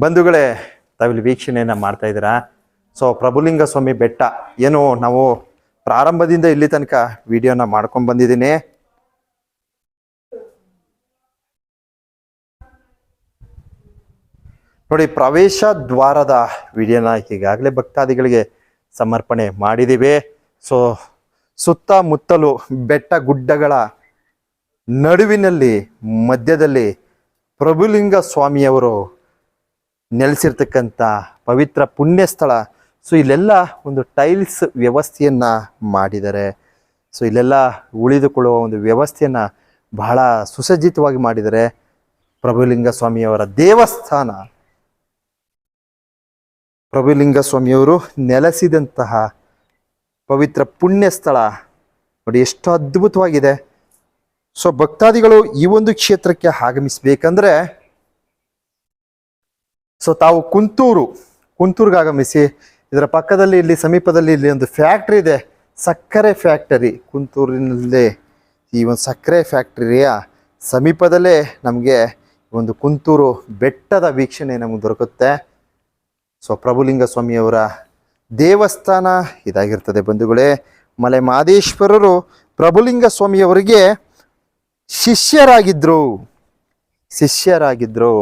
ಬಂಧುಗಳೇ, ತಾವಿಲ್ಲಿ ವೀಕ್ಷಣೆಯನ್ನು ಮಾಡ್ತಾ ಇದ್ದೀರಾ? ಸೊ ಪ್ರಭುಲಿಂಗ ಸ್ವಾಮಿ ಬೆಟ್ಟ, ಏನು ನಾವು ಪ್ರಾರಂಭದಿಂದ ಇಲ್ಲಿ ತನಕ ವಿಡಿಯೋನ ಮಾಡ್ಕೊಂಡು ಬಂದಿದ್ದೀನಿ. ನೋಡಿ, ಪ್ರವೇಶ ದ್ವಾರದ ವಿಡಿಯೋನ ಈಗಾಗಲೇ ಭಕ್ತಾದಿಗಳಿಗೆ ಸಮರ್ಪಣೆ ಮಾಡಿದ್ದೀವಿ. ಸೊ ಸುತ್ತಮುತ್ತಲು ಬೆಟ್ಟ ಗುಡ್ಡಗಳ ನಡುವಿನಲ್ಲಿ, ಮಧ್ಯದಲ್ಲಿ ಪ್ರಭುಲಿಂಗ ಸ್ವಾಮಿಯವರು ನೆಲೆಸಿರ್ತಕ್ಕಂಥ ಪವಿತ್ರ ಪುಣ್ಯ ಸ್ಥಳ ಸೊ ಇಲ್ಲೆಲ್ಲ ಒಂದು ಟೈಲ್ಸ್ ವ್ಯವಸ್ಥೆಯನ್ನು ಮಾಡಿದ್ದಾರೆ ಸೊ ಇಲ್ಲೆಲ್ಲ ಉಳಿದುಕೊಳ್ಳುವ ಒಂದು ವ್ಯವಸ್ಥೆಯನ್ನು ಬಹಳ ಸುಸಜ್ಜಿತವಾಗಿ ಮಾಡಿದರೆ ಪ್ರಭುಲಿಂಗ ಸ್ವಾಮಿಯವರ ದೇವಸ್ಥಾನ. ಪ್ರಭುಲಿಂಗ ಸ್ವಾಮಿಯವರು ನೆಲೆಸಿದಂತಹ ಪವಿತ್ರ ಪುಣ್ಯ ಸ್ಥಳ ನೋಡಿ ಎಷ್ಟು ಅದ್ಭುತವಾಗಿದೆ. ಸೊ ಭಕ್ತಾದಿಗಳು ಈ ಒಂದು ಕ್ಷೇತ್ರಕ್ಕೆ ಆಗಮಿಸ್ಬೇಕಂದ್ರೆ ಸೊ ತಾವು ಕುಂತೂರು ಕುಂತೂರ್ಗೆ ಆಗಮಿಸಿ ಇದರ ಪಕ್ಕದಲ್ಲಿ ಇಲ್ಲಿ, ಸಮೀಪದಲ್ಲಿ ಇಲ್ಲಿ ಒಂದು ಫ್ಯಾಕ್ಟ್ರಿ ಇದೆ. ಸಕ್ಕರೆ ಫ್ಯಾಕ್ಟರಿ ಕುಂತೂರಿನಲ್ಲಿ ಈ ಒಂದು ಸಕ್ಕರೆ ಫ್ಯಾಕ್ಟರಿಯ ಸಮೀಪದಲ್ಲೇ ನಮಗೆ ಒಂದು ಕುಂತೂರು ಬೆಟ್ಟದ ವೀಕ್ಷಣೆ ನಮಗೆ ದೊರಕುತ್ತೆ. ಸೊ ಪ್ರಭುಲಿಂಗ ಸ್ವಾಮಿಯವರ ದೇವಸ್ಥಾನ ಇದಾಗಿರ್ತದೆ ಬಂಧುಗಳೇ. ಮಲೆ ಮಾದೇಶ್ವರರು ಪ್ರಭುಲಿಂಗ ಸ್ವಾಮಿಯವರಿಗೆ ಶಿಷ್ಯರಾಗಿದ್ದರು ಶಿಷ್ಯರಾಗಿದ್ರು.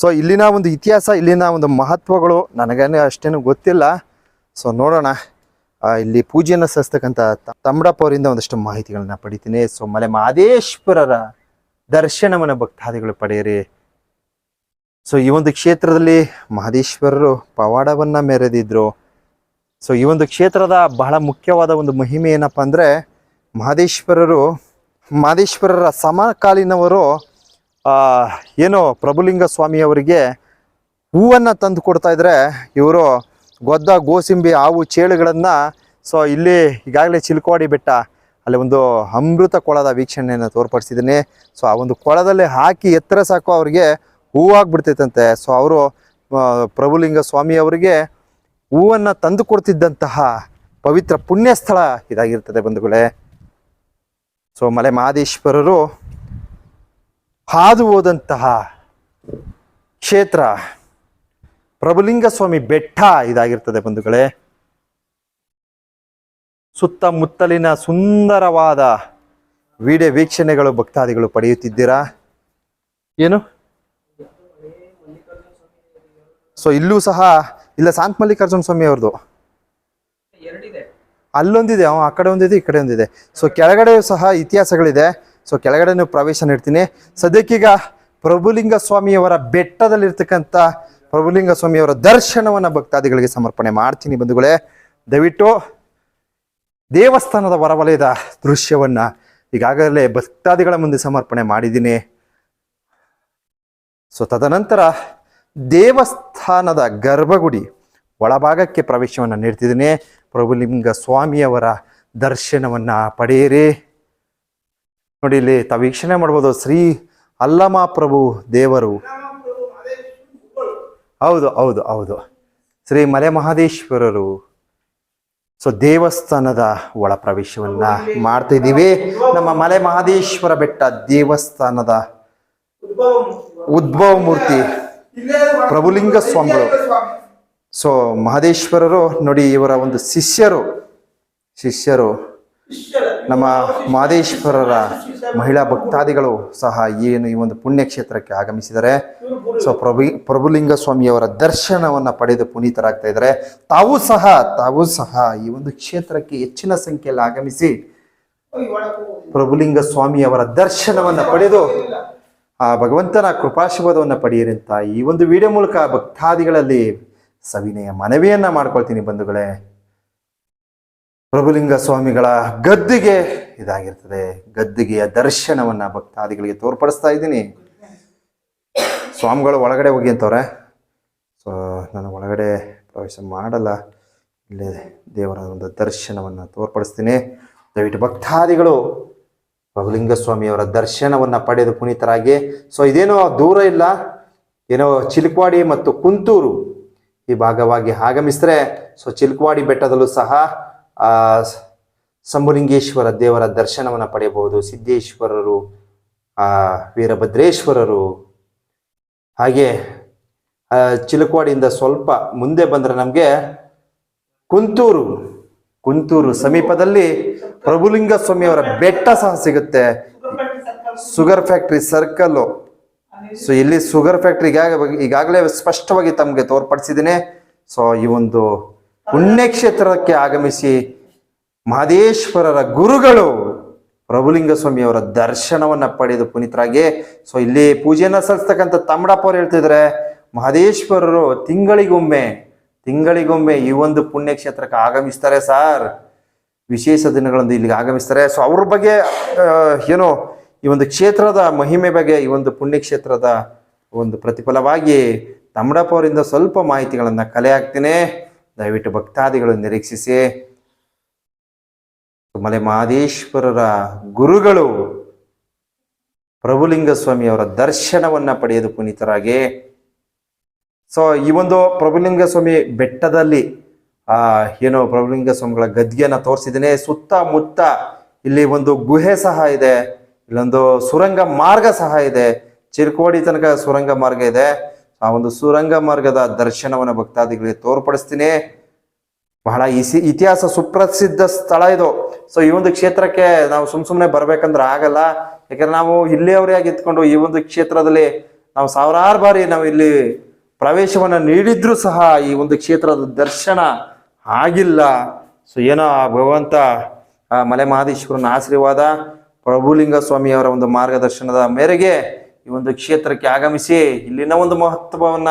ಸೊ ಇಲ್ಲಿನ ಒಂದು ಇತಿಹಾಸ, ಇಲ್ಲಿನ ಒಂದು ಮಹತ್ವಗಳು ನನಗೇನೆ ಅಷ್ಟೇನು ಗೊತ್ತಿಲ್ಲ. ಸೊ ನೋಡೋಣ. ಇಲ್ಲಿ ಪೂಜೆಯನ್ನು ಸಲ್ಲಿಸ್ತಕ್ಕಂಥ ತಮ್ಮಡಪ್ಪ ಅವರಿಂದ ಒಂದಷ್ಟು ಮಾಹಿತಿಗಳನ್ನ ಪಡಿತೀನಿ. ಸೊ ಮಲೆ ಮಹದೇಶ್ವರರ ದರ್ಶನವನ್ನು ಭಕ್ತಾದಿಗಳು ಪಡೆಯಿರಿ. ಸೊ ಈ ಒಂದು ಕ್ಷೇತ್ರದಲ್ಲಿ ಮಹದೇಶ್ವರರು ಪವಾಡವನ್ನ ಮೆರೆದಿದ್ರು. ಸೊ ಈ ಒಂದು ಕ್ಷೇತ್ರದ ಬಹಳ ಮುಖ್ಯವಾದ ಒಂದು ಮಹಿಮೆ ಏನಪ್ಪ ಅಂದರೆ ಮಹದೇಶ್ವರರು, ಮಹದೇಶ್ವರರ ಸಮಕಾಲೀನವರು ಏನು ಪ್ರಭುಲಿಂಗ ಸ್ವಾಮಿಯವರಿಗೆ ಹೂವನ್ನು ತಂದು ಕೊಡ್ತಾ ಇದ್ರೆ ಇವರು ಗೊದ್ದ ಗೋಸಿಂಬಿ ಹಾವು ಚೇಳುಗಳನ್ನು ಸೊ ಇಲ್ಲಿ ಈಗಾಗಲೇ ಚಿಲ್ಕವಾಡಿ ಬೆಟ್ಟ ಅಲ್ಲಿ ಒಂದು ಅಮೃತ ಕೊಳದ ವೀಕ್ಷಣೆಯನ್ನು ತೋರ್ಪಡಿಸಿದ್ದೀನಿ. ಸೊ ಆ ಒಂದು ಕೊಳದಲ್ಲಿ ಹಾಕಿ ಎತ್ತರ ಸಾಕು ಅವ್ರಿಗೆ ಹೂವಾಗ್ಬಿಡ್ತೈತಂತೆ ಸೊ ಅವರು ಪ್ರಭುಲಿಂಗ ಸ್ವಾಮಿಯವರಿಗೆ ಹೂವನ್ನು ತಂದು ಕೊಡ್ತಿದ್ದಂತಹ ಪವಿತ್ರ ಪುಣ್ಯ ಸ್ಥಳ ಇದಾಗಿರ್ತದೆ ಬಂಧುಗಳೇ. ಸೊ ಮಲೆ ಮಹದೇಶ್ವರರು ಹಾದು ಹೋದಂತಹ ಕ್ಷೇತ್ರ ಪ್ರಭುಲಿಂಗ ಸ್ವಾಮಿ ಬೆಟ್ಟ ಇದಾಗಿರ್ತದೆ ಬಂಧುಗಳೇ. ಸುತ್ತಮುತ್ತಲಿನ ಸುಂದರವಾದ ವಿಡಿಯೋ ವೀಕ್ಷಣೆಗಳು ಭಕ್ತಾದಿಗಳು ಪಡೆಯುತ್ತಿದ್ದೀರಾ? ಏನು? ಸೊ ಇಲ್ಲೂ ಸಹ, ಇಲ್ಲ ಶಾಂತ ಮಲ್ಲಿಕಾರ್ಜುನ ಸ್ವಾಮಿ ಅವ್ರದ್ದು? ಅಲ್ಲೊಂದಿದೆ ಆ ಕಡೆ ಒಂದಿದೆ, ಈ ಕಡೆ ಒಂದಿದೆ. ಸೊ ಕೆಳಗಡೆ ಸಹ ಇತಿಹಾಸಗಳಿದೆ. ಸೊ ಕೆಳಗಡೆನೂ ಪ್ರವೇಶ ನೀಡ್ತೀನಿ ಸದ್ಯಕ್ಕೀಗ ಪ್ರಭುಲಿಂಗ ಸ್ವಾಮಿಯವರ ಬೆಟ್ಟದಲ್ಲಿರ್ತಕ್ಕಂಥ ಪ್ರಭುಲಿಂಗ ಸ್ವಾಮಿಯವರ ದರ್ಶನವನ್ನು ಭಕ್ತಾದಿಗಳಿಗೆ ಸಮರ್ಪಣೆ ಮಾಡ್ತೀನಿ ಬಂಧುಗಳೇ. ದಯವಿಟ್ಟು ದೇವಸ್ಥಾನದ ಹೊರವಲಯದ ದೃಶ್ಯವನ್ನು ಈಗಾಗಲೇ ಭಕ್ತಾದಿಗಳ ಮುಂದೆ ಸಮರ್ಪಣೆ ಮಾಡಿದ್ದೀನಿ. ಸೊ ತದನಂತರ ದೇವಸ್ಥಾನದ ಗರ್ಭಗುಡಿ ಒಳಭಾಗಕ್ಕೆ ಪ್ರವೇಶವನ್ನು ನೀಡ್ತಿದ್ದೀನಿ. ಪ್ರಭುಲಿಂಗ ಸ್ವಾಮಿಯವರ ದರ್ಶನವನ್ನು ಪಡೆಯಿರಿ. ನೋಡಿ ಇಲ್ಲಿ ತಾವು ವೀಕ್ಷಣೆ ಮಾಡ್ಬೋದು, ಶ್ರೀ ಅಲ್ಲಮ ಪ್ರಭು ದೇವರು. ಹೌದು ಹೌದು ಹೌದು. ಶ್ರೀ ಮಲೆ ಮಹಾದೇಶ್ವರರು ಸೊ, ದೇವಸ್ಥಾನದ ಒಳ ಪ್ರವೇಶವನ್ನ ಮಾಡ್ತಾ ಇದ್ದೀವಿ ನಮ್ಮ ಮಲೆ ಮಹಾದೇಶ್ವರ ಬೆಟ್ಟ ದೇವಸ್ಥಾನದ ಉದ್ಭವ ಮೂರ್ತಿ ಪ್ರಭುಲಿಂಗ ಸ್ವಾಮಿಗಳು ಸೊ, ಮಹದೇಶ್ವರರು ನೋಡಿ ಇವರ ಒಂದು ಶಿಷ್ಯರು. ಶಿಷ್ಯರು. ನಮ್ಮ ಮಾದೇಶ್ವರರ ಮಹಿಳಾ ಭಕ್ತಾದಿಗಳು ಸಹ ಏನು ಈ ಒಂದು ಪುಣ್ಯಕ್ಷೇತ್ರಕ್ಕೆ ಆಗಮಿಸಿದರೆ. ಸೊ ಪ್ರಭು ಪ್ರಭುಲಿಂಗ ಸ್ವಾಮಿಯವರ ದರ್ಶನವನ್ನು ಪಡೆದು ಪುನೀತರಾಗ್ತಾ ಇದ್ದಾರೆ. ತಾವು ಸಹ ತಾವು ಸಹ ಈ ಒಂದು ಕ್ಷೇತ್ರಕ್ಕೆ ಹೆಚ್ಚಿನ ಸಂಖ್ಯೆಯಲ್ಲಿ ಆಗಮಿಸಿ ಪ್ರಭುಲಿಂಗ ಸ್ವಾಮಿಯವರ ದರ್ಶನವನ್ನು ಪಡೆದು ಆ ಭಗವಂತನ ಕೃಪಾಶೀರ್ವಾದವನ್ನು ಪಡೆಯಿರಿ ಅಂತ ಈ ಒಂದು ವಿಡಿಯೋ ಮೂಲಕ ಭಕ್ತಾದಿಗಳಲ್ಲಿ ಸವಿನಯ ಮನವಿಯನ್ನ ಮಾಡ್ಕೊಳ್ತೀನಿ ಬಂಧುಗಳೇ. ಪ್ರಭುಲಿಂಗ ಸ್ವಾಮಿಗಳ ಗದ್ದಿಗೆ ಇದಾಗಿರ್ತದೆ. ಗದ್ದಿಗೆಯ ದರ್ಶನವನ್ನ ಭಕ್ತಾದಿಗಳಿಗೆ ತೋರ್ಪಡಿಸ್ತಾ ಇದ್ದೀನಿ. ಸ್ವಾಮಿಗಳು ಒಳಗಡೆ ಹೋಗಿ ಅಂತವ್ರೆ. ಸೊ ನಾನು ಒಳಗಡೆ ಪ್ರವೇಶ ಮಾಡಲ್ಲ. ಇಲ್ಲೇ ದೇವರ ಒಂದು ದರ್ಶನವನ್ನು ತೋರ್ಪಡಿಸ್ತೀನಿ. ದಯವಿಟ್ಟು ಭಕ್ತಾದಿಗಳು ಪ್ರಭುಲಿಂಗ ಸ್ವಾಮಿಯವರ ದರ್ಶನವನ್ನ ಪಡೆದು ಪುನೀತರಾಗಿ. ಸೊ ಇದೇನೋ ದೂರ ಇಲ್ಲ. ಏನೋ ಚಿಲ್ಕವಾಡಿ ಮತ್ತು ಕುಂತೂರು ಈ ಭಾಗವಾಗಿ ಆಗಮಿಸಿದ್ರೆ ಸೊ ಚಿಲ್ಕವಾಡಿ ಬೆಟ್ಟದಲ್ಲೂ ಸಹ ಆ ಶಂಭುಲಿಂಗೇಶ್ವರ ದೇವರ ದರ್ಶನವನ್ನು ಪಡೆಯಬಹುದು, ಸಿದ್ದೇಶ್ವರರು, ಆ, ವೀರಭದ್ರೇಶ್ವರರು. ಹಾಗೆ ಚಿಲುಕವಾಡಿಯಿಂದ ಸ್ವಲ್ಪ ಮುಂದೆ ಬಂದ್ರೆ ನಮಗೆ ಕುಂತೂರು. ಕುಂತೂರು ಸಮೀಪದಲ್ಲಿ ಪ್ರಭುಲಿಂಗ ಸ್ವಾಮಿಯವರ ಬೆಟ್ಟ ಸಹ ಸಿಗುತ್ತೆ. ಸುಗರ್ ಫ್ಯಾಕ್ಟ್ರಿ ಸರ್ಕಲ್ಲು ಸೊ ಇಲ್ಲಿ ಸುಗರ್ ಫ್ಯಾಕ್ಟ್ರಿ ಈಗಾಗಲೇ ಸ್ಪಷ್ಟವಾಗಿ ತಮಗೆ ತೋರ್ಪಡಿಸಿದ್ದೀನಿ. ಸೊ ಈ ಒಂದು ಪುಣ್ಯಕ್ಷೇತ್ರಕ್ಕೆ ಆಗಮಿಸಿ ಮಹದೇಶ್ವರರ ಗುರುಗಳು ಪ್ರಭುಲಿಂಗ ಸ್ವಾಮಿ ಅವರ ದರ್ಶನವನ್ನ ಪಡೆದು ಪುನೀತರಾಗಿ. ಸೊ ಇಲ್ಲಿ ಪೂಜೆಯನ್ನ ಸಲ್ಲಿಸ್ತಕ್ಕಂಥ ತಮ್ಮಡಪ್ಪ ಅವ್ರು ಹೇಳ್ತಿದ್ರೆ, ಮಹದೇಶ್ವರರು ತಿಂಗಳಿಗೊಮ್ಮೆ ತಿಂಗಳಿಗೊಮ್ಮೆ ಈ ಒಂದು ಪುಣ್ಯಕ್ಷೇತ್ರಕ್ಕೆ ಆಗಮಿಸ್ತಾರೆ ಸಾರ್. ವಿಶೇಷ ದಿನಗಳಂದು ಇಲ್ಲಿಗೆ ಆಗಮಿಸ್ತಾರೆ. ಸೊ ಅವ್ರ ಬಗ್ಗೆ ಏನೋ ಏನು ಈ ಒಂದು ಕ್ಷೇತ್ರದ ಮಹಿಮೆ ಬಗ್ಗೆ, ಈ ಒಂದು ಪುಣ್ಯಕ್ಷೇತ್ರದ ಒಂದು ಪ್ರತಿಫಲವಾಗಿ ತಮ್ಮಡಪ್ಪ ಅವರಿಂದ ಸ್ವಲ್ಪ ಮಾಹಿತಿಗಳನ್ನು ಕಲೆ ಹಾಕ್ತೀನಿ. ದಯವಿಟ್ಟು ಭಕ್ತಾದಿಗಳು ನಿರೀಕ್ಷಿಸಿ. ಮಲೆ ಮಹದೇಶ್ವರರ ಗುರುಗಳು ಪ್ರಭುಲಿಂಗ ಸ್ವಾಮಿ ಅವರ ದರ್ಶನವನ್ನ ಪಡೆಯೋದು ಪುನೀತರಾಗಿ. ಸೊ ಈ ಒಂದು ಪ್ರಭುಲಿಂಗ ಸ್ವಾಮಿ ಬೆಟ್ಟದಲ್ಲಿ, ಆ, ಏನು ಪ್ರಭುಲಿಂಗ ಸ್ವಾಮಿಗಳ ಗದ್ಗೆಯನ್ನ ಸುತ್ತ ಸುತ್ತಮುತ್ತ ಇಲ್ಲಿ ಒಂದು ಗುಹೆ ಸಹ ಇದೆ. ಇಲ್ಲೊಂದು ಸುರಂಗ ಮಾರ್ಗ ಸಹ ಇದೆ. ಚಿರ್ಕೋಡಿ ತನಕ ಸುರಂಗ ಮಾರ್ಗ ಇದೆ. ಆ ಒಂದು ಸುರಂಗ ಮಾರ್ಗದ ದರ್ಶನವನ್ನು ಭಕ್ತಾದಿಗಳಿಗೆ ತೋರ್ಪಡಿಸ್ತೀನಿ. ಬಹಳ ಇಸಿ, ಇತಿಹಾಸ ಸುಪ್ರಸಿದ್ಧ ಸ್ಥಳ ಇದು. ಸೊ ಈ ಒಂದು ಕ್ಷೇತ್ರಕ್ಕೆ ನಾವು ಸುಮ್ ಸುಮ್ಮನೆ ಬರ್ಬೇಕಂದ್ರೆ ಆಗಲ್ಲ. ಯಾಕಂದ್ರೆ ನಾವು ಇಲ್ಲಿಯವರೇ ಆಗಿ ಇದ್ಕೊಂಡು ಈ ಒಂದು ಕ್ಷೇತ್ರದಲ್ಲಿ ನಾವು ಸಾವಿರಾರು ಬಾರಿ ನಾವು ಇಲ್ಲಿ ಪ್ರವೇಶವನ್ನ ನೀಡಿದ್ರು ಸಹ ಈ ಒಂದು ಕ್ಷೇತ್ರದ ದರ್ಶನ ಆಗಿಲ್ಲ. ಸೊ ಏನೋ ಆ ಭಗವಂತ ಮಲೆ ಮಹಾದೇಶ್ವರನ ಆಶೀರ್ವಾದ ಪ್ರಭುಲಿಂಗ ಸ್ವಾಮಿಯವರ ಒಂದು ಮಾರ್ಗದರ್ಶನದ ಮೇರೆಗೆ ಈ ಒಂದು ಕ್ಷೇತ್ರಕ್ಕೆ ಆಗಮಿಸಿ ಇಲ್ಲಿನ ಒಂದು ಮಹತ್ವವನ್ನ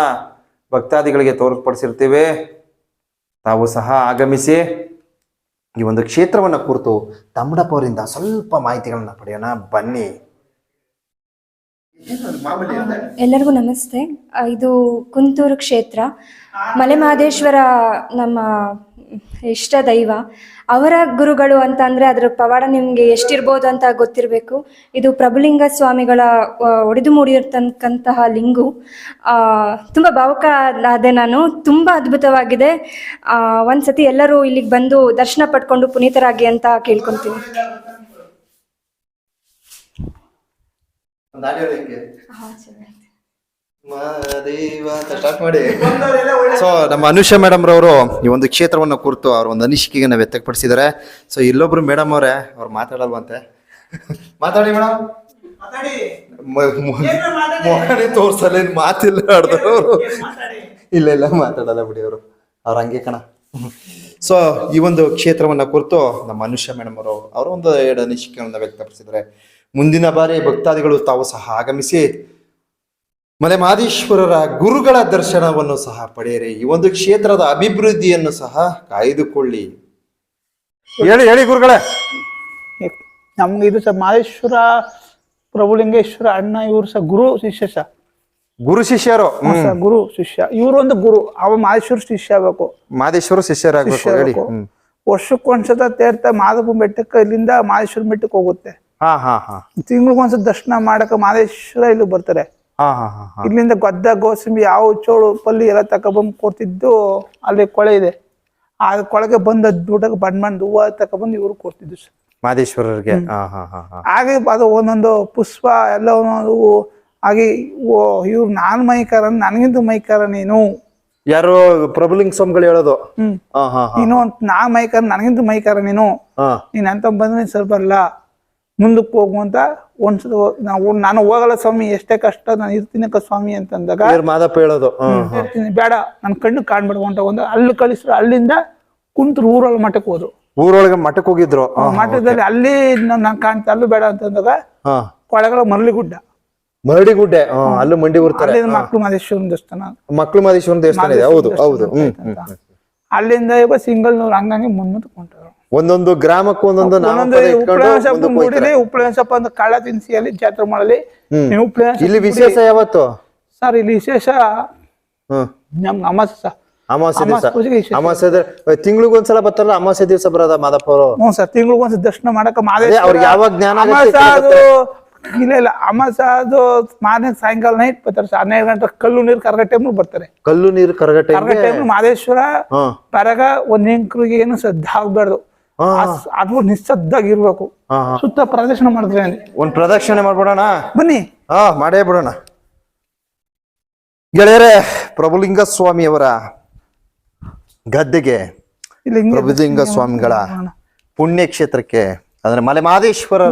ಭಕ್ತಾದಿಗಳಿಗೆ ತೋರ್ಪಡಿಸಿರ್ತೀವಿ. ತಾವು ಸಹ ಆಗಮಿಸಿ ಈ ಒಂದು ಕ್ಷೇತ್ರವನ್ನು ಕುರಿತು ತಮ್ಮಡಪ್ಪವರಿಂದ ಸ್ವಲ್ಪ ಮಾಹಿತಿಗಳನ್ನ ಪಡೆಯೋಣ. ಬನ್ನಿ. ಎಲ್ಲರಿಗೂ ನಮಸ್ತೆ. ಇದು ಕುಂತೂರು ಕ್ಷೇತ್ರ. ಮಲೆಮಹದೇಶ್ವರ ನಮ್ಮ ಇಷ್ಟ ದೈವ. ಅವರ ಗುರುಗಳು ಅಂತ ಅಂದರೆ ಅದರ ಪವಾಡ ನಿಮಗೆ ಎಷ್ಟಿರ್ಬೋದು ಅಂತ ಗೊತ್ತಿರಬೇಕು. ಇದು ಪ್ರಭುಲಿಂಗ ಸ್ವಾಮಿಗಳ ಒಡೆದು ಮೂಡಿರ್ತಕ್ಕಂತಹ ಲಿಂಗು. ತುಂಬ ಭಾವುಕ ಆದೆ ನಾನು. ತುಂಬ ಅದ್ಭುತವಾಗಿದೆ. ಆ, ಒಂದ್ಸತಿ ಎಲ್ಲರೂ ಇಲ್ಲಿಗೆ ಬಂದು ದರ್ಶನ ಪಡ್ಕೊಂಡು ಪುನೀತರಾಗಿ ಅಂತ ಕೇಳ್ಕೊತೀನಿ. ಹಾಂ ಸೊ ನಮ್ಮ ಅನುಷ ಮೇಡಮ್ ರವರು ಈ ಒಂದು ಕ್ಷೇತ್ರವನ್ನು ಕುರಿತು ಅವ್ರ ಒಂದು ಅನಿಸಿಕೆಯನ್ನು ವ್ಯಕ್ತಪಡಿಸಿದ್ದಾರೆ. ಸೊ ಇಲ್ಲೊಬ್ರು ಮೇಡಮ್ ಅವರೇ ಅವ್ರು ಮಾತಾಡಲ್ವಂತೆ. ಮಾತಾಡಿ ಮೇಡಮ್ ಮೊಗನೇ ತೋರ್ಸಲ್ಲ ಮಾತಿಲ್ಲ ಆಡ್ದವ್ರು ಅವರು. ಇಲ್ಲ ಇಲ್ಲ ಮಾತಾಡಲ್ಲ ಬಿಡಿ ಅವರು. ಅವ್ರ ಹಂಗೆ ಕಣ. ಸೊ ಈ ಒಂದು ಕ್ಷೇತ್ರವನ್ನ ಕುರಿತು ನಮ್ಮ ಅನುಷ ಮೇಡಮ್ ಅವರು ಅವರು ಒಂದು ಎರಡು ಅನಿಸಿಕೆಗಳನ್ನ ವ್ಯಕ್ತಪಡಿಸಿದ್ದಾರೆ. ಮುಂದಿನ ಬಾರಿ ಭಕ್ತಾದಿಗಳು ತಾವು ಸಹ ಆಗಮಿಸಿ ಮಲೆ ಮಾದೇಶ್ವರರ ಗುರುಗಳ ದರ್ಶನವನ್ನು ಸಹ ಪಡೆಯಿರಿ. ಈ ಒಂದು ಕ್ಷೇತ್ರದ ಅಭಿವೃದ್ಧಿಯನ್ನು ಸಹ ಕಾಯ್ದುಕೊಳ್ಳಿ. ಹೇಳಿ ಹೇಳಿ ಗುರುಗಳೇ. ನಮ್ಗೆ ಇದು ಸರ್ ಮಹೇಶ್ವರ ಪ್ರಭುಲಿಂಗೇಶ್ವರ ಅಣ್ಣ ಇವರು ಸಹ ಗುರು ಶಿಷ್ಯ ಸಹ. ಗುರು ಶಿಷ್ಯರು? ಗುರು ಶಿಷ್ಯ. ಇವ್ರು ಒಂದು ಗುರು. ಅವ ಮಾದೇಶ್ವರ ಶಿಷ್ಯ ಆಗ್ಬೇಕು. ಮಾದೇಶ್ವರ ಶಿಷ್ಯರಾಗಬೇಕು ಶಿಷ್ಯ ಹೇಳಿ. ತೇರ್ತ ವರ್ಷಕ್ಕೊಂದ್ಸತ ತೀರ್ಥ ಮಾಧವ ಬೆಟ್ಟಕ್ಕೆ ಇಲ್ಲಿಂದ ಮಾದೇಶ್ವರ ಬೆಟ್ಟಕ್ಕೆ ಹೋಗುತ್ತೆ. ಹಾ ಹಾ ಹಾ. ತಿಂಗ್ಳಿಗೊಂದ್ಸತ ದರ್ಶನ ಮಾಡಕ ಮಾದೇಶ್ವರ ಇಲ್ಲಿ ಬರ್ತಾರೆ. ಇಲ್ಲಿಂದ ಗದ್ದ ಗೋಸಂಬಿ ಯಾವ ಚೋಳು ಪಲ್ಲಿ ಎಲ್ಲ ತಕೊಬಂದ್ ಕೊಡ್ತಿದ್ದು ಅಲ್ಲಿ ಕೊಳೆ ಇದೆ. ಆ ಕೊಳಗೆ ಬಂದ ದುಡ್ಡಕ್ಕೆ ಬಣ್ಣ ಬಣ್ಣದ ಹೂವ ತಕೊಬಂದು ಇವ್ರು ಕೊಡ್ತಿದ್ದು ಸರ್. ಹಾ ಹಾಗೆ ಅದು ಒಂದೊಂದು ಪುಷ್ಪ ಎಲ್ಲ ಒಂದೊಂದು ಹೂವು ಹಾಗೆ ಓ ಇವ್ರು ನಾನ್ ಮೈಕಾರ ನನಗಿಂತ ಮೈಕಾರ ನೀನು. ಯಾರು ಪ್ರಬಲಿಂಗ್ ಸ್ವಾಮಿಗಳು ಹೇಳೋದು? ನೀನು ಅಂತ ನಾ ಮೈಕಾರ ನನಗಿಂತ ಮೈಕಾರ ನೀನು. ನೀನ್ ಅಂತ ಬಂದ್ರೆ ನೀನ್ ಸ್ವಲ್ಪ ಅಲ್ಲ ಮುಂದಕ್ಕೆ ಹೋಗುವಂತ ಒಂದ್ಸಲ ನಾವು ನಾನು ಹೋಗಲ್ಲ ಸ್ವಾಮಿ ಎಷ್ಟೇ ಕಷ್ಟ ನಾನು ಇರ್ತೀನಕ್ಕ ಸ್ವಾಮಿ ಅಂತಂದಾಗ ಮಾದಪ್ಪ ಹೇಳೋದು. ಇರ್ತೀನಿ, ಬೇಡ ನನ್ನ ಕಣ್ಣು ಕಾಣ್ಬೇಡ ಅಂತ ಒಂದು ಅಲ್ಲಿ ಕಳಿಸ್ರು ಅಲ್ಲಿಂದ ಕುಂತರು ಊರೊಳಗೆ ಮಠಕ್ಕೆ ಹೋದ್ರು. ಊರೊಳಗೆ ಮಠಕ್ಕೆ ಹೋಗಿದ್ರು. ಮಠದಲ್ಲಿ ಅಲ್ಲಿ ನಾನು ಕಾಣ್ತಾ ಅಲ್ಲೂ ಬೇಡ ಅಂತಂದಾಗ ಕೊಳಗಳ ಮರಳಿ ಗುಡ್ಡ ಮರಡಿಗುಡ್ಡೆ ಗುಡ್ಡ ಅಲ್ಲೂ ಮಂಡಿ ಬರ್ತಾರೆ ಅಲ್ಲಿ ಮಕ್ಕಳು ಮಹದೇಶ್ವರನ ದೇವಸ್ಥಾನ. ಮಕ್ಕಳು ಮಹದೇಶ್ವರನ ದೇವಸ್ಥಾನ ಇದೆ. ಹೌದು ಹೌದು. ಅಲ್ಲಿಂದ ಇವಾಗ ಸಿಂಗಲ್ ನೂರು ಹಂಗಂಗೆ ಮುಂದೆ ಕೊಂಡ್ರು ಒಂದೊಂದು ಗ್ರಾಮಕ್ಕೂ ಒಂದೊಂದು ಒಂದೊಂದು ನಾಮಪದ ಇಟ್ಕೊಂಡು ಒಂದು ಕಳ್ಳ ತಿನ್ಸಿ ಅಲ್ಲಿ ಜಾತ್ರೆ ಮಾಡಲಿ. ಇಲ್ಲಿ ವಿಶೇಷ ಯಾವತ್ತು? ಸರ್ ಇಲ್ಲಿ ವಿಶೇಷ ನಮ್ಗೆ ಅಮಾಸ ಅಮಾವಾಸ್ಯೆ ದಿವಸ. ಅಮಾವಾಸ್ಯೆ ತಿಂಗಳಿಗೊಂದ್ಸಲ ಬರ್ತಾರಲ್ಲ ಅಮಾವಾಸ್ಯೆ ದಿವಸ ಬರೋದ ಮಾದಪ್ಪ ಅವರು ಹ್ಞೂ ಸರ್ ತಿಂಗಳಿಗೊಂದ್ಸ ದರ್ಶನ ಮಾಡಕ ಮಾದೇ ಅವ್ರಿಗೆ ಯಾವಾಗ ಜ್ಞಾನ ಇಲ್ಲ ಇಲ್ಲ ಅಮಾಸ ಅದು ಮಾರನೇ ಸಾಯಂಕಾಲ ನೈಟ್ ಬರ್ತಾರೆ ಸರ್. ಹನ್ನೆರಡು ಗಂಟೆ ಕಲ್ಲು ನೀರು ಕರಗ ಟೈಮ್ ಬರ್ತಾರೆ. ಕಲ್ಲು ನೀರು ಕರಗಟ್ಟೆ ಕರಗ ಟೈಮ್ ಮಾದೇಶ್ವರ ಪರಗ ಒಂದ್ ಹೆಂಕ್ರಿಗೆ ಏನು ಸದ್ದ ಆಗ್ಬಾರ್ದು ಹಾ. ಅದು ಹಾ ಸುತ್ತ ಪ್ರದರ್ಶನ ಮಾಡಿದ್ರೆ ಒಂದ್ ಪ್ರದಕ್ಷಿಣೆ ಮಾಡ್ಬಿಡೋಣ? ಬನ್ನಿ. ಹಾ ಮಾಡೇ ಬಿಡೋಣ. ಗೆಳೆಯರೇ ಪ್ರಭುಲಿಂಗ ಸ್ವಾಮಿಯವರ ಗದ್ದೆಗೆ ಪ್ರಭುಲಿಂಗ ಸ್ವಾಮಿಗಳ ಪುಣ್ಯಕ್ಷೇತ್ರಕ್ಕೆ ಅಂದ್ರೆ ಮಲೆ ಮಹದೇಶ್ವರರ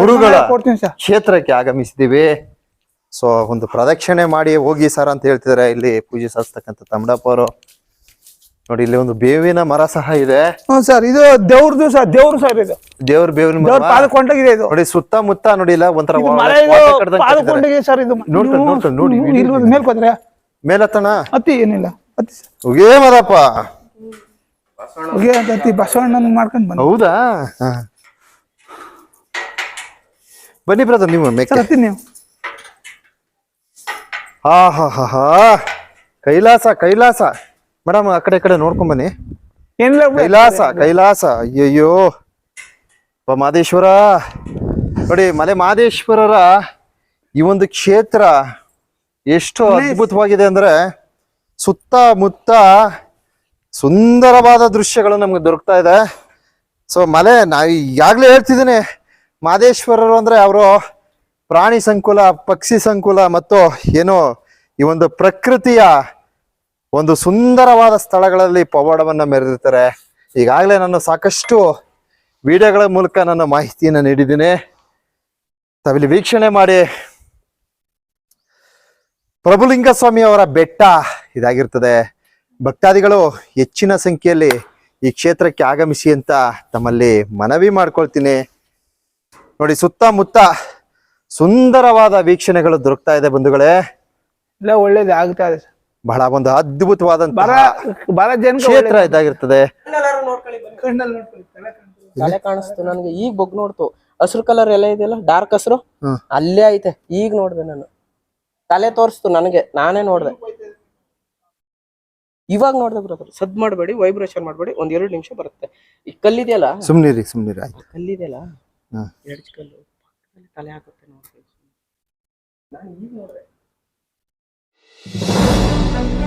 ಗುರುಗಳ. ಕ್ಷೇತ್ರಕ್ಕೆ ಆಗಮಿಸಿದ್ದೀವಿ. ಸೊ ಒಂದು ಪ್ರದಕ್ಷಿಣೆ ಮಾಡಿ ಹೋಗಿ ಸರ್ ಅಂತ ಹೇಳ್ತಿದಾರೆ ಇಲ್ಲಿ ಪೂಜೆ ಸಲ್ಲಿಸ್ತಕ್ಕಂಥ ತಮ್ಮಡಪ್ಪ ಅವರು. ನೋಡಿ ಇಲ್ಲಿ ಒಂದು ಬೇವಿನ ಮರ ಸಹ ಇದೆ. ಹ್ಞೂ ಸರ್ ಇದು ದೇವ್ರದ್ದು ಸರ್ ದೇವ್ರು ಸರ್ ಇದು. ದೇವ್ರ ಬೇವಿನ ದೇವ್ರ ಮರ ಪಾದ ಕೊಂಡೋಗಿದೆ ಇದು. ನೋಡಿ ಸುತ್ತಮುತ್ತ ನೋಡಿ ಇಲ್ಲ ಒಂಥರ ಇದು ಮಳೆ ಇದು ಸರ್ ಇದು ನೋಡಿ, ನೀವು ವಿಡಿಯೋ ಇಲ್ಲಿ. ಮೇಲ್ಕೋದ್ರೆ? ಮೇಲತ್ತಣ ಅತಿ ಏನಿಲ್ಲ. ಅತಿ ಸರ್. ಹೋಗೇ ಮರಪ್ಪ. ಹೋಗಿ ಅಂತ ಅತಿ ಬಸವಣ್ಣನ ಮಾಡ್ಕೊಂಡು ಬಂದ ಹೌದಾ. ಬನ್ನಿ ಬ್ರದರ್ ನೀವು ಮೇಕೆ. ಸರ್ ನೀವು. ಹಾ ಹಾ ಹಾ ಹಾ. ಕೈಲಾಸ ಕೈಲಾಸ. ಮೇಡಮ್ ಆ ಕಡೆ ಈ ಕಡೆ ನೋಡ್ಕೊಂಡ್ ಬನ್ನಿ. ಏನಿಲ್ಲ ಬಿಡಿ. ಕೈಲಾಸ ಕೈಲಾಸ. ಅಯ್ಯಯ್ಯೋ. ಅಪ್ಪ ಮಾದೇಶ್ವರ. ನೋಡಿ ಮಲೆ ಮಾದೇಶ್ವರರ ಈ ಒಂದು ಕ್ಷೇತ್ರ ಎಷ್ಟು ಅದ್ಭುತವಾಗಿದೆ ಅಂದ್ರೆ ಸುತ್ತಮುತ್ತ ಸುಂದರವಾದ ದೃಶ್ಯಗಳು ನಮ್ಗೆ ದೊರಕ್ತಾ ಇದೆ. ಸೊ ಮಲೆ ನಾ ಈಗಾಗ್ಲೇ ಹೇಳ್ತಿದ್ದೀನಿ. ಮಹದೇಶ್ವರರು ಅಂದ್ರೆ ಅವರು ಪ್ರಾಣಿ ಸಂಕುಲ ಪಕ್ಷಿ ಸಂಕುಲ ಮತ್ತು ಏನು ಈ ಒಂದು ಪ್ರಕೃತಿಯ ಒಂದು ಸುಂದರವಾದ ಸ್ಥಳಗಳಲ್ಲಿ ಪವಾಡವನ್ನು ಮೆರೆದಿರ್ತಾರೆ. ಈಗಾಗಲೇ ನಾನು ಸಾಕಷ್ಟು ವಿಡಿಯೋಗಳ ಮೂಲಕ ನನ್ನ ಮಾಹಿತಿಯನ್ನು ನೀಡಿದ್ದೀನಿ. ತಾವಿಲ್ಲಿ ವೀಕ್ಷಣೆ ಮಾಡಿ. ಪ್ರಭುಲಿಂಗ ಸ್ವಾಮಿ ಅವರ ಬೆಟ್ಟ ಇದಾಗಿರ್ತದೆ. ಭಕ್ತಾದಿಗಳು ಹೆಚ್ಚಿನ ಸಂಖ್ಯೆಯಲ್ಲಿ ಈ ಕ್ಷೇತ್ರಕ್ಕೆ ಆಗಮಿಸಿ ಅಂತ ತಮ್ಮಲ್ಲಿ ಮನವಿ ಮಾಡ್ಕೊಳ್ತೀನಿ. ನೋಡಿ, ಸುತ್ತಮುತ್ತ ಸುಂದರವಾದ ವೀಕ್ಷಣೆಗಳು ದೊರಕ್ತಾ ಇದೆ ಬಂಧುಗಳೇ. ಇಲ್ಲ, ಒಳ್ಳೇದು ಆಗ್ತಾ ಇದೆ ಬಹಳ ಒಂದು ಬರ ಬರ ಜನ ಕ್ಷೇತ್ರ ಇದಾಗಿರ್ತದೆ. ಕಣ್ಣಲ್ಲಿ ನೋಡ್ಕೊಳ್ಳಿ ತಲೆ ಕಾಣಿಸ್ತು ನನಗೆ. ಈಗ ಬಗ್ ನೋಡ್ತು. ಹಸಿರು ಕಲರ್ ಎಲ್ಲ ಇದೆಯಲ್ಲ ಡಾರ್ಕ್ ಹಸಿರು? ಅಲ್ಲೇ ಐತೆ. ಈಗ ನೋಡ್ದೆ ನಾನು. ತಲೆ ತೋರಿಸ್ತು ನನಗೆ. ನಾನೇ ನೋಡ್ದೆ. ಇವಾಗ ನೋಡ್ದೆ ಬ್ರದರ್ ಸದ್ ಮಾಡಬೇಡಿ ವೈಬ್ರೇಷನ್ ಮಾಡಬೇಡಿ. ಒಂದ್ ಎರಡು ನಿಮಿಷ ಬರುತ್ತೆ. ಈ ಕಲ್ಲಿದೆಯಲ್ಲ? ಸುಮ್ನಿರಿ ಸುಮ್ನಿರಿ ಆಯ್ತು. ಕಲ್ಲಿದೆಯಲ್ಲ. ಎಡ್ಜ್ ಕಲ್ಲು ಪಕ್ಕದಲ್ಲಿ ತಲೆ ಹಾಕುತ್ತೆ ನೋಡ್ತೀನಿ ನಾನು ಈಗ ನೋಡ್ದೆ